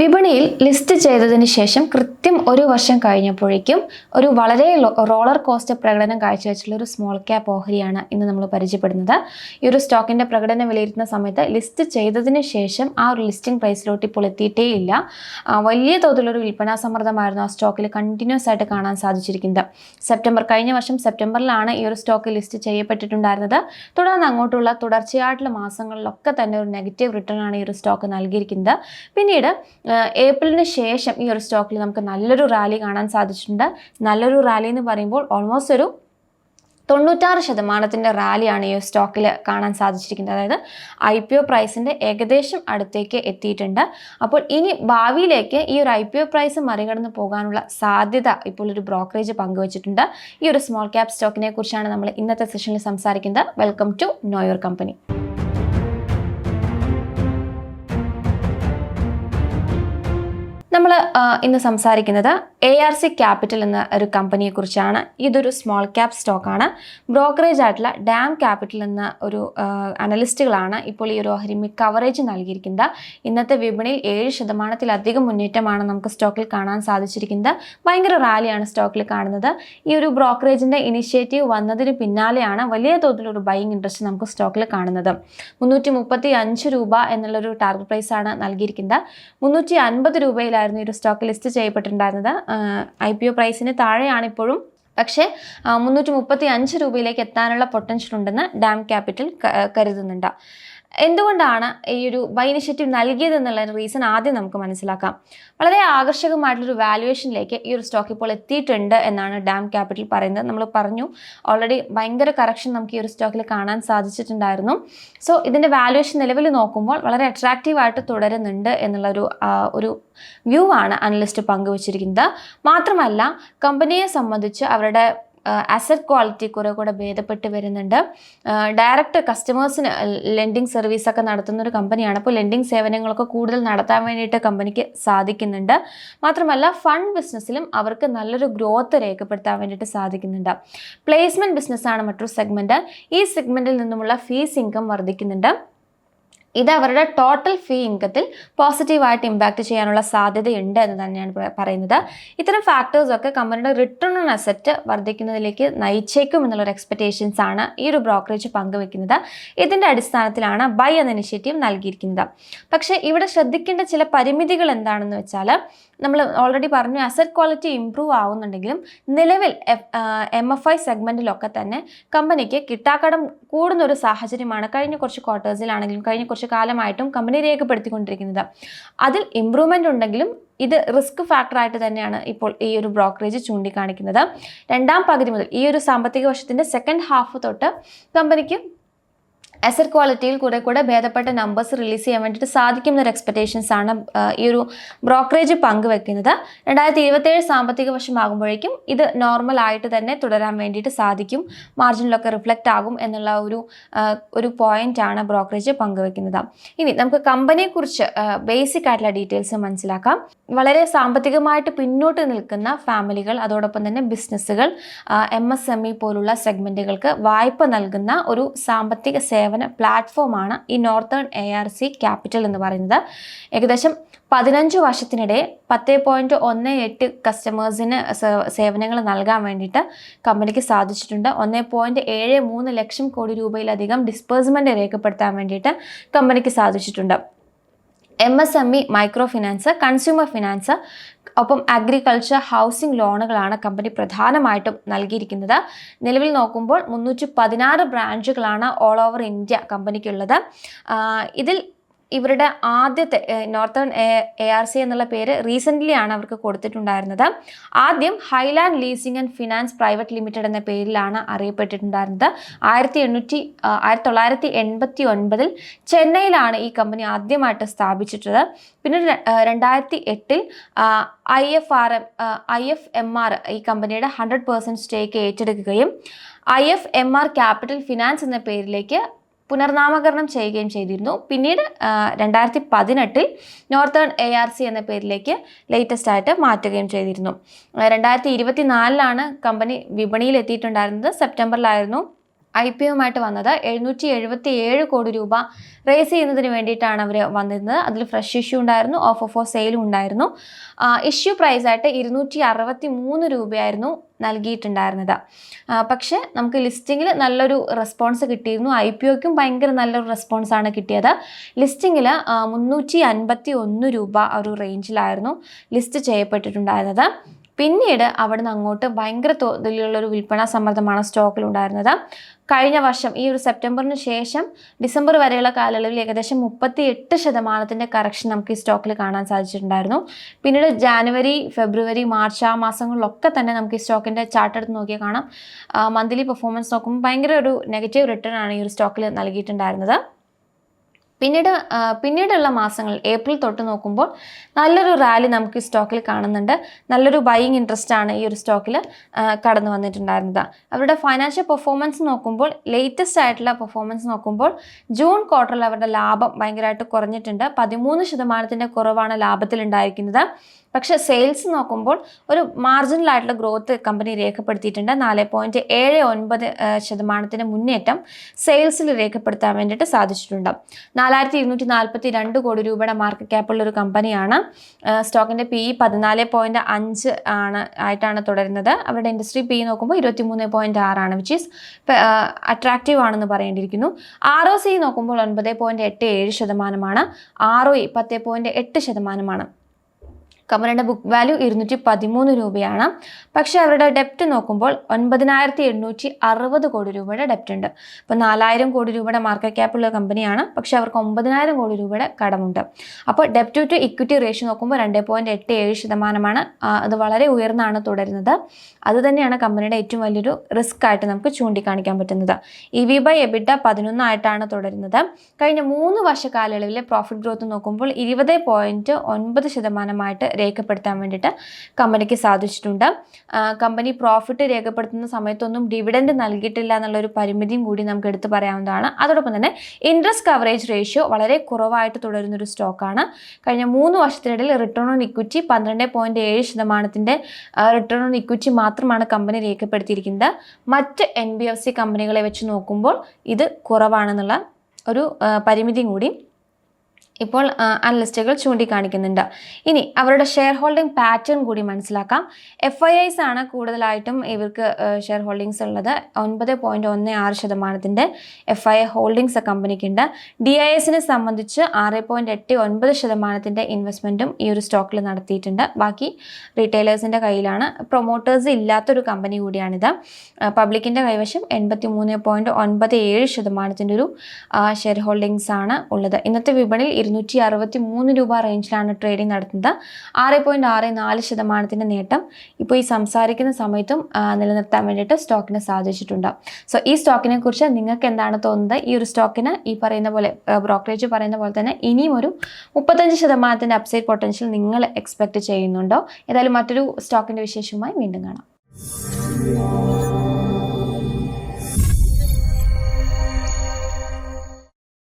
വിപണിയിൽ ലിസ്റ്റ് ചെയ്തതിന് ശേഷം കൃത്യം ഒരു വർഷം കഴിഞ്ഞപ്പോഴേക്കും ഒരു വളരെ റോളർ കോസ്റ്റ് പ്രകടനം കാഴ്ചവെച്ചുള്ള ഒരു സ്മോൾ ക്യാപ്പ് ഓഹരിയാണ് ഇന്ന് നമ്മൾ പരിചയപ്പെടുന്നത്. ഈ ഒരു സ്റ്റോക്കിന്റെ പ്രകടനം വിലയിരുത്തുന്ന സമയത്ത് ലിസ്റ്റ് ചെയ്തതിന് ശേഷം ആ ഒരു ലിസ്റ്റിംഗ് പ്രൈസിലോട്ട് ഇപ്പോൾ എത്തിയിട്ടേ ഇല്ല വലിയ തോതിലൊരു വിൽപ്പനാ സമ്മർദ്ദമായിരുന്നു ആ സ്റ്റോക്കിൽ കണ്ടിന്യൂസ് ആയിട്ട് കാണാൻ സാധിച്ചിരിക്കുന്നത്. സെപ്റ്റംബർ കഴിഞ്ഞ വർഷം സെപ്റ്റംബറിലാണ് ഈ ഒരു സ്റ്റോക്ക് ലിസ്റ്റ് ചെയ്യപ്പെട്ടിട്ടുണ്ടായിരുന്നത്. തുടർന്ന് അങ്ങോട്ടുള്ള തുടർച്ചയായിട്ടുള്ള മാസങ്ങളിലൊക്കെ തന്നെ ഒരു നെഗറ്റീവ് റിട്ടേൺ ആണ് ഈ ഒരു സ്റ്റോക്ക് നൽകിയിരിക്കുന്നത്. പിന്നീട് ഏപ്രിലിന് ശേഷം ഈ ഒരു സ്റ്റോക്കിൽ നമുക്ക് നല്ലൊരു റാലി കാണാൻ സാധിച്ചിട്ടുണ്ട്. നല്ലൊരു റാലി എന്ന് പറയുമ്പോൾ ഓൾമോസ്റ്റ് ഒരു തൊണ്ണൂറ്റാറ് ശതമാനത്തിന്റെ റാലിയാണ് ഈ സ്റ്റോക്കിൽ കാണാൻ സാധിച്ചിരിക്കുന്നത്. അതായത് ഐ പി ഒ പ്രൈസിന്റെ ഏകദേശം അടുത്തേക്ക് എത്തിയിട്ടുണ്ട്. അപ്പോൾ ഇനി ഭാവിയിലേക്ക് ഈ ഒരു ഐ പി ഒ പ്രൈസ് മറികടന്ന് പോകാനുള്ള സാധ്യത ഇപ്പോൾ ഒരു ബ്രോക്കറേജ് പങ്കുവച്ചിട്ടുണ്ട്. ഈ ഒരു സ്മോൾ ക്യാപ് സ്റ്റോക്കിനെ കുറിച്ചാണ് നമ്മൾ ഇന്നത്തെ സെഷനിൽ സംസാരിക്കുന്നത്. വെൽക്കം ടു നോയർ കമ്പനി. നമ്മൾ ഇന്ന് സംസാരിക്കുന്നത് എ ആർ സി ക്യാപിറ്റൽ എന്ന ഒരു കമ്പനിയെ കുറിച്ചാണ്. ഇതൊരു സ്മോൾ ക്യാപ് സ്റ്റോക്കാണ് ബ്രോക്കറേജ് ആയിട്ടുള്ള ഡാം ക്യാപിറ്റൽ എന്ന ഒരു അനലിസ്റ്റുകളാണ് ഇപ്പോൾ ഈ ഒരു ഓഹരിമി കവറേജ് നൽകിയിരിക്കുന്നത്. ഇന്നത്തെ വിപണിയിൽ ഏഴ് ശതമാനത്തിലധികം മുന്നേറ്റമാണ് നമുക്ക് സ്റ്റോക്കിൽ കാണാൻ സാധിച്ചിരിക്കുന്നത്. ഭയങ്കര റാലിയാണ് സ്റ്റോക്കിൽ കാണുന്നത്. ഈ ഒരു ബ്രോക്കറേജിന്റെ ഇനിഷ്യേറ്റീവ് വന്നതിന് പിന്നാലെയാണ് വലിയ തോതിലൊരു ബൈങ് ഇൻട്രസ്റ്റ് നമുക്ക് സ്റ്റോക്കിൽ കാണുന്നത്. മുന്നൂറ്റി മുപ്പത്തി അഞ്ച് രൂപ എന്നുള്ളൊരു ടാർഗറ്റ് പ്രൈസാണ് നൽകിയിരിക്കുന്നത്. മുന്നൂറ്റി അൻപത് രൂപയിലായിരുന്നു ഈ ഒരു സ്റ്റോക്ക് ലിസ്റ്റ് ചെയ്യപ്പെട്ടിട്ടുണ്ടായിരുന്നത് ഐ പി ഒ പ്രൈസിന് താഴെയാണ് ഇപ്പോഴും പക്ഷേ മുന്നൂറ്റി മുപ്പത്തി അഞ്ച് രൂപയിലേക്ക് എത്താനുള്ള പൊട്ടൻഷ്യൽ ഉണ്ടെന്ന് ഡാം ക്യാപിറ്റൽ കരുതുന്നുണ്ട്. എന്തുകൊണ്ടാണ് ഈ ഒരു ബൈ ഇനിഷ്യേറ്റീവ് നൽകിയത് എന്നുള്ള റീസൺ ആദ്യം നമുക്ക് മനസ്സിലാക്കാം. വളരെ ആകർഷകമായിട്ടുള്ളൊരു വാല്യുവേഷനിലേക്ക് ഈ ഒരു സ്റ്റോക്ക് ഇപ്പോൾ എത്തിയിട്ടുണ്ട് എന്നാണ് ഡാം ക്യാപിറ്റൽ പറയുന്നത്. നമ്മൾ പറഞ്ഞു ഓൾറെഡി ഭയങ്കര കറക്ഷൻ നമുക്ക് ഈ ഒരു സ്റ്റോക്കിൽ കാണാൻ സാധിച്ചിട്ടുണ്ടായിരുന്നു. സോ ഇതിന്റെ വാല്യുവേഷൻ നിലവിൽ നോക്കുമ്പോൾ വളരെ അട്രാക്റ്റീവ് ആയിട്ട് തുടരുന്നുണ്ട് എന്നുള്ളൊരു ഒരു വ്യൂ ആണ് അനലിസ്റ്റ് പങ്കുവച്ചിരിക്കുന്നത്. മാത്രമല്ല കമ്പനിയെ സംബന്ധിച്ച് അവരുടെ അസറ്റ് ക്വാളിറ്റി കുറെ കൂടെ ഭേദപ്പെട്ട് വരുന്നുണ്ട്. ഡയറക്റ്റ് കസ്റ്റമേഴ്സിന് ലെൻഡിങ് സർവീസ് ഒക്കെ നടത്തുന്ന ഒരു കമ്പനിയാണ് അപ്പോൾ ലെൻഡിങ് സേവനങ്ങളൊക്കെ കൂടുതൽ നടത്താൻ വേണ്ടിയിട്ട് കമ്പനിക്ക് സാധിക്കുന്നുണ്ട്. മാത്രമല്ല ഫണ്ട് ബിസിനസ്സിലും അവർക്ക് നല്ലൊരു ഗ്രോത്ത് രേഖപ്പെടുത്താൻ വേണ്ടിയിട്ട് സാധിക്കുന്നുണ്ട്. പ്ലേസ്മെന്റ് ബിസിനസ്സാണ് മറ്റൊരു സെഗ്മെന്റ് ഈ സെഗ്മെന്റിൽ നിന്നുമുള്ള ഫീസ് ഇൻകം വർദ്ധിക്കുന്നുണ്ട്. ഇത് അവരുടെ ടോട്ടൽ ഫീ ഇൻകത്തിൽ പോസിറ്റീവായിട്ട് ഇമ്പാക്റ്റ് ചെയ്യാനുള്ള സാധ്യതയുണ്ട് എന്ന് തന്നെയാണ് പറയുന്നത്. ഇത്തരം ഫാക്ടേഴ്സൊക്കെ കമ്പനിയുടെ റിട്ടേൺ ഓൺ അസറ്റ് വർദ്ധിക്കുന്നതിലേക്ക് നയിച്ചേക്കും എന്നുള്ളൊരു എക്സ്പെക്റ്റേഷൻസ് ആണ് ഈ ഒരു ബ്രോക്കറേജ് പങ്കുവെക്കുന്നത്. ഇതിന്റെ അടിസ്ഥാനത്തിലാണ് ബൈ എന്ന ഇനിഷ്യേറ്റീവ് നൽകിയിരിക്കുന്നത്. പക്ഷേ ഇവിടെ ശ്രദ്ധിക്കേണ്ട ചില പരിമിതികൾ എന്താണെന്ന് വെച്ചാൽ നമ്മൾ ഓൾറെഡി പറഞ്ഞു അസറ്റ് ക്വാളിറ്റി ഇമ്പ്രൂവ് ആവുന്നുണ്ടെങ്കിലും നിലവിൽ എം എഫ് ഐ സെഗ്മെന്റിലൊക്കെ തന്നെ കമ്പനിക്ക് കിട്ടാക്കടം കൂടുന്ന ഒരു സാഹചര്യമാണ്. കഴിഞ്ഞ കുറച്ച് ക്വാർട്ടേഴ്സിലാണെങ്കിലും കഴിഞ്ഞ കുറച്ച് കാലമായിട്ടും കമ്പനി രേഖപ്പെടുത്തിക്കൊണ്ടിരിക്കുന്നത്. അതിൽ ഇമ്പ്രൂവ്മെന്റ് ഉണ്ടെങ്കിലും ഇത് റിസ്ക് ഫാക്ടറായിട്ട് തന്നെയാണ് ഇപ്പോൾ ഈ ഒരു ബ്രോക്കറേജ് ചൂണ്ടിക്കാണിക്കുന്നത്. രണ്ടാം പകുതി മുതൽ ഈ ഒരു സാമ്പത്തിക വർഷത്തിന്റെ സെക്കൻഡ് ഹാഫ് തൊട്ട് കമ്പനിക്ക് അസറ്റ് ക്വാളിറ്റിയിൽ കൂടെ കൂടെ ഭേദപ്പെട്ട നമ്പേഴ്സ് റിലീസ് ചെയ്യാൻ വേണ്ടിയിട്ട് സാധിക്കും എന്നൊരു എക്സ്പെക്റ്റേഷൻസ് ആണ് ഈ ഒരു ബ്രോക്കറേജ് പങ്കുവെക്കുന്നത്. രണ്ടായിരത്തി ഇരുപത്തേഴ് സാമ്പത്തിക വർഷമാകുമ്പോഴേക്കും ഇത് നോർമൽ ആയിട്ട് തന്നെ തുടരാൻ വേണ്ടിയിട്ട് സാധിക്കും. മാർജിനിലൊക്കെ റിഫ്ലക്റ്റ് ആകും എന്നുള്ള ഒരു ഒരു പോയിന്റ് ആണ് ബ്രോക്കറേജ് പങ്കുവെക്കുന്നത്. ഇനി നമുക്ക് കമ്പനിയെക്കുറിച്ച് ബേസിക് ആയിട്ടുള്ള ഡീറ്റെയിൽസ് മനസ്സിലാക്കാം. വളരെ സാമ്പത്തികമായിട്ട് പിന്നോട്ട് നിൽക്കുന്ന ഫാമിലികൾ അതോടൊപ്പം തന്നെ ബിസിനസ്സുകൾ എം എസ് എം ഇ പോലുള്ള സെഗ്മെന്റുകൾക്ക് വായ്പ നൽകുന്ന ഒരു സാമ്പത്തിക സേവന പ്ലാറ്റ്ഫോമാണ് ഈ Northern A R C Capital എന്ന് പറയുന്നത്. ഏകദേശം പതിനഞ്ച് വർഷത്തിനിടെ പത്ത് പോയിന്റ് ഒന്ന് എട്ട് കസ്റ്റമേഴ്സിന് സേവനങ്ങൾ നൽകാൻ വേണ്ടിയിട്ട് കമ്പനിക്ക് സാധിച്ചിട്ടുണ്ട്. ഒന്ന് പോയിന്റ് ഏഴ് മൂന്ന് ലക്ഷം കോടി രൂപയിലധികം ഡിസ്പേഴ്സ്മെന്റ് രേഖപ്പെടുത്താൻ വേണ്ടിയിട്ട് കമ്പനിക്ക് സാധിച്ചിട്ടുണ്ട്. M S M E micro finance consumer finance ഒപ്പം അഗ്രികൾച്ചർ ഹൗസിംഗ് ലോണുകളാണ് കമ്പനി പ്രധാനമായിട്ടും നൽകിയിരിക്കുന്നത്. നിലവിൽ നോക്കുമ്പോൾ മുന്നൂറ്റി പതിനാറ് ബ്രാഞ്ചുകളാണ് ഓൾ ഓവർ ഇന്ത്യ കമ്പനിക്കുള്ളത് ഇതിൽ ഇവരുടെ ആദ്യത്തെ നോർത്തേൺ എ ആർ സി എന്നുള്ള പേര് റീസെന്റ്ലി ആണ് അവർക്ക് കൊടുത്തിട്ടുണ്ടായിരുന്നത്. ആദ്യം Highland Leasing and Finance Private Limited എന്ന പേരിലാണ് അറിയപ്പെട്ടിട്ടുണ്ടായിരുന്നത്. ആയിരത്തി എണ്ണൂറ്റി ആയിരത്തി തൊള്ളായിരത്തി എൺപത്തി ഒൻപതിൽ ചെന്നൈയിലാണ് ഈ കമ്പനി ആദ്യമായിട്ട് സ്ഥാപിച്ചിട്ടത് പിന്നെ രണ്ടായിരത്തി എട്ടിൽ I F R M I F M R ഈ കമ്പനിയുടെ ഹൺഡ്രഡ് പേഴ്സന്റ് സ്റ്റേക്ക് ഏറ്റെടുക്കുകയും I F M R Capital Finance എന്ന പേരിലേക്ക് പുനർനാമകരണം ചെയ്യുകയും ചെയ്തിരുന്നു. പിന്നീട് രണ്ടായിരത്തി പതിനെട്ടിൽ നോർത്തേൺ എ ആർ സി എന്ന പേരിലേക്ക് ലേറ്റസ്റ്റ് ആയിട്ട് മാറ്റുകയും ചെയ്തിരുന്നു. രണ്ടായിരത്തി ഇരുപത്തി നാലിലാണ് കമ്പനി വിപണിയിൽ എത്തിയിട്ടുണ്ടായിരുന്നത് സെപ്റ്റംബറിലായിരുന്നു ഐ പി ഒമായിട്ട് വന്നത് എഴുന്നൂറ്റി എഴുപത്തി ഏഴ് കോടി രൂപ റേസ് ചെയ്യുന്നതിന് വേണ്ടിയിട്ടാണ് അവർ വന്നിരുന്നത്. അതിൽ ഫ്രഷ് ഇഷ്യൂ ഉണ്ടായിരുന്നു ഓഫ് ഫോർ സെയിലും ഉണ്ടായിരുന്നു. ഇഷ്യൂ പ്രൈസായിട്ട് ഇരുന്നൂറ്റി അറുപത്തി മൂന്ന് രൂപയായിരുന്നു നൽകിയിട്ടുണ്ടായിരുന്നത്. പക്ഷേ നമുക്ക് ലിസ്റ്റിങ്ങിൽ നല്ലൊരു റെസ്പോൺസ് കിട്ടിയിരുന്നു. ഐ പി ഒക്കും ഭയങ്കര നല്ലൊരു റെസ്പോൺസാണ് കിട്ടിയത്. ലിസ്റ്റിങ്ങിൽ മുന്നൂറ്റി അൻപത്തി ഒന്ന് രൂപ ഒരു റേഞ്ചിലായിരുന്നു ലിസ്റ്റ് ചെയ്യപ്പെട്ടിട്ടുണ്ടായിരുന്നത്. പിന്നീട് അവിടുന്ന് അങ്ങോട്ട് ഭയങ്കര തോതിലുള്ളൊരു വിൽപ്പന സമ്മർദ്ദമാണ് സ്റ്റോക്കിലുണ്ടായിരുന്നത്. കഴിഞ്ഞ വർഷം ഈ ഒരു സെപ്റ്റംബറിന് ശേഷം ഡിസംബർ വരെയുള്ള കാലയളവിൽ ഏകദേശം മുപ്പത്തി എട്ട് ശതമാനത്തിന്റെ കറക്ഷൻ നമുക്ക് ഈ സ്റ്റോക്കിൽ കാണാൻ സാധിച്ചിട്ടുണ്ടായിരുന്നു. പിന്നീട് ജാനുവരി ഫെബ്രുവരി മാർച്ച് ആ മാസങ്ങളിലൊക്കെ തന്നെ നമുക്ക് ഈ സ്റ്റോക്കിന്റെ ചാർട്ട് എടുത്ത് നോക്കിയാൽ കാണാം. മന്ത്ലി പെർഫോമൻസ് നോക്കുമ്പോൾ ഭയങ്കര ഒരു നെഗറ്റീവ് റിട്ടേൺ ആണ് ഈ ഒരു സ്റ്റോക്കിൽ നൽകിയിട്ടുണ്ടായിരുന്നത്. പിന്നീട് പിന്നീടുള്ള മാസങ്ങൾ ഏപ്രിൽ തൊട്ട് നോക്കുമ്പോൾ നല്ലൊരു റാലി നമുക്ക് ഈ സ്റ്റോക്കിൽ കാണുന്നുണ്ട്. നല്ലൊരു ബൈയിങ് ഇൻട്രസ്റ്റ് ആണ് ഈ ഒരു സ്റ്റോക്കിൽ കടന്നു വന്നിട്ടുണ്ടായിരുന്നത്. അവരുടെ ഫൈനാൻഷ്യൽ പെർഫോമൻസ് നോക്കുമ്പോൾ ലേറ്റസ്റ്റ് ആയിട്ടുള്ള പെർഫോമൻസ് നോക്കുമ്പോൾ ജൂൺ ക്വാർട്ടറിൽ അവരുടെ ലാഭം ഭയങ്കരമായിട്ട് കുറഞ്ഞിട്ടുണ്ട്. പതിമൂന്ന് ശതമാനത്തിന്റെ കുറവാണ് ലാഭത്തിൽ ഉണ്ടായിരിക്കുന്നത് പക്ഷേ സെയിൽസ് നോക്കുമ്പോൾ ഒരു മാർജിനൽ ആയിട്ടുള്ള ഗ്രോത്ത് കമ്പനി രേഖപ്പെടുത്തിയിട്ടുണ്ട്. നാല് പോയിന്റ് ഏഴ് ഒൻപത് ശതമാനത്തിന്റെ മുന്നേറ്റം സെയിൽസിൽ രേഖപ്പെടുത്താൻ വേണ്ടിയിട്ട് സാധിച്ചിട്ടുണ്ട്. നാലായിരത്തി ഇരുന്നൂറ്റി നാൽപ്പത്തി രണ്ട് കോടി രൂപയുടെ മാർക്കറ്റ് ക്യാപ്പുള്ള ഒരു കമ്പനിയാണ് സ്റ്റോക്കിന്റെ പി ഇ പതിനാല് പോയിന്റ് അഞ്ച് ആണ് ആയിട്ടാണ് തുടരുന്നത്. അവരുടെ ഇൻഡസ്ട്രി പി നോക്കുമ്പോൾ ഇരുപത്തി മൂന്ന് പോയിന്റ് ആറാണ് വിച്ച് ഈസ് അട്രാക്റ്റീവ് ആണെന്ന് പറയേണ്ടിയിരിക്കുന്നു. ആർ ഒ സി നോക്കുമ്പോൾ ഒൻപത് പോയിന്റ് എട്ട് ഏഴ് ശതമാനമാണ്. ആർ ഒ ഇ പത്ത് പോയിന്റ് എട്ട് ശതമാനമാണ്. കമ്പനിയുടെ ബുക്ക് വാല്യൂ ഇരുന്നൂറ്റി പതിമൂന്ന് രൂപയാണ്. പക്ഷെ അവരുടെ ഡെപ്റ്റ് നോക്കുമ്പോൾ ഒൻപതിനായിരത്തി എണ്ണൂറ്റി അറുപത് കോടി രൂപയുടെ ഡെപ്റ്റ് ഉണ്ട്. അപ്പോൾ നാലായിരം കോടി രൂപയുടെ മാർക്കറ്റ് ക്യാപ്പുള്ള കമ്പനിയാണ്. പക്ഷെ അവർക്ക് ഒമ്പതിനായിരം കോടി രൂപയുടെ കടമുണ്ട്. അപ്പോൾ ഡെപ്റ്റ് ടു ഇക്വിറ്റി റേഷ്യോ നോക്കുമ്പോൾ രണ്ട് പോയിന്റ് എട്ട് ഏഴ് ശതമാനമാണ്. അത് വളരെ ഉയർന്നാണ് തുടരുന്നത്. അത് തന്നെയാണ് കമ്പനിയുടെ ഏറ്റവും വലിയൊരു റിസ്ക് ആയിട്ട് നമുക്ക് ചൂണ്ടിക്കാണിക്കാൻ പറ്റുന്നത്. ഇ വി ബൈ എബിഡ പതിനൊന്നായിട്ടാണ് തുടരുന്നത്. കഴിഞ്ഞ മൂന്ന് വർഷ കാലയളവിലെ പ്രോഫിറ്റ് ഗ്രോത്ത് നോക്കുമ്പോൾ ഇരുപത് പോയിന്റ് ഒൻപത് ശതമാനമായിട്ട് രേഖപ്പെടുത്താൻ വേണ്ടിയിട്ട് കമ്പനിക്ക് സാധിച്ചിട്ടുണ്ട്. കമ്പനി പ്രോഫിറ്റ് രേഖപ്പെടുത്തുന്ന സമയത്തൊന്നും ഡിവിഡൻഡ് നൽകിയിട്ടില്ല എന്നുള്ളൊരു പരിമിതിയും കൂടി നമുക്ക് എടുത്തു പറയാവുന്നതാണ്. അതോടൊപ്പം തന്നെ ഇൻട്രസ്റ്റ് കവറേജ് റേഷ്യോ വളരെ കുറവായിട്ട് തുടരുന്ന ഒരു സ്റ്റോക്കാണ് കഴിഞ്ഞ മൂന്ന് വർഷത്തിനിടയിൽ റിട്ടേൺ ഓൺ ഇക്വിറ്റി പന്ത്രണ്ട് പോയിന്റ് ഏഴ് ശതമാനത്തിന്റെ റിട്ടേൺ ഓൺ ഇക്വിറ്റി മാത്രമാണ് കമ്പനി രേഖപ്പെടുത്തിയിരിക്കുന്നത്. മറ്റ് എൻ ബി എഫ് സി കമ്പനികളെ വെച്ച് നോക്കുമ്പോൾ ഇത് കുറവാണെന്നുള്ള ഒരു പരിമിതിയും കൂടി ഇപ്പോൾ അനലിസ്റ്റുകൾ ചൂണ്ടിക്കാണിക്കുന്നുണ്ട്. ഇനി അവരുടെ ഷെയർ ഹോൾഡിംഗ് പാറ്റേൺ കൂടി മനസ്സിലാക്കാം. എഫ് ഐ ഐസ് ആണ് കൂടുതലായിട്ടും ഇവർക്ക് ഷെയർ ഹോൾഡിങ്സ് ഉള്ളത്. ഒൻപത് പോയിന്റ് ഒന്ന് ആറ് ശതമാനത്തിന്റെ എഫ് ഐ ഐ കമ്പനിക്ക് കമ്പനിക്കുണ്ട് ഡി ഐ എസിനെ സംബന്ധിച്ച് ആറ് പോയിന്റ് എട്ട് ഒൻപത് ശതമാനത്തിന്റെ ഇൻവെസ്റ്റ്മെന്റും ഈ ഒരു സ്റ്റോക്കിൽ നടത്തിയിട്ടുണ്ട്. ബാക്കി റീറ്റെയിലേഴ്സിന്റെ കയ്യിലാണ്. പ്രൊമോട്ടേഴ്സ് ഇല്ലാത്തൊരു കമ്പനി കൂടിയാണിത്. പബ്ലിക്കിന്റെ കൈവശം എൺപത്തി മൂന്ന് പോയിന്റ് ഒൻപത് ഏഴ് ശതമാനത്തിന്റെ ഒരു ഷെയർ ഹോൾഡിങ്സ് ആണ് ഉള്ളത്. ഇന്നത്തെ വിപണിയിൽ ഇരുന്നൂറ്റി അറുപത്തി മൂന്ന് രൂപ റേഞ്ചിലാണ് ട്രേഡിംഗ് നടത്തുന്നത്. ആറ് പോയിന്റ് ആറ് നാല് ശതമാനത്തിന്റെ നേട്ടം ഇപ്പോൾ ഈ സംസാരിക്കുന്ന സമയത്തും നിലനിർത്താൻ വേണ്ടിയിട്ട് സ്റ്റോക്കിന് സാധിച്ചിട്ടുണ്ട്. സോ ഈ സ്റ്റോക്കിനെ കുറിച്ച് നിങ്ങൾക്ക് എന്താണ് തോന്നുന്നത്? ഈ ഒരു സ്റ്റോക്കിന് ഈ പറയുന്ന പോലെ ബ്രോക്കറേജ് പറയുന്ന പോലെ തന്നെ ഇനിയും ഒരു മുപ്പത്തഞ്ച് ശതമാനത്തിന്റെ അപ്സൈഡ് പൊട്ടൻഷ്യൽ നിങ്ങൾ എക്സ്പെക്ട് ചെയ്യുന്നുണ്ടോ? ഏതായാലും മറ്റൊരു സ്റ്റോക്കിന്റെ വിശേഷവുമായി വീണ്ടും കാണാം.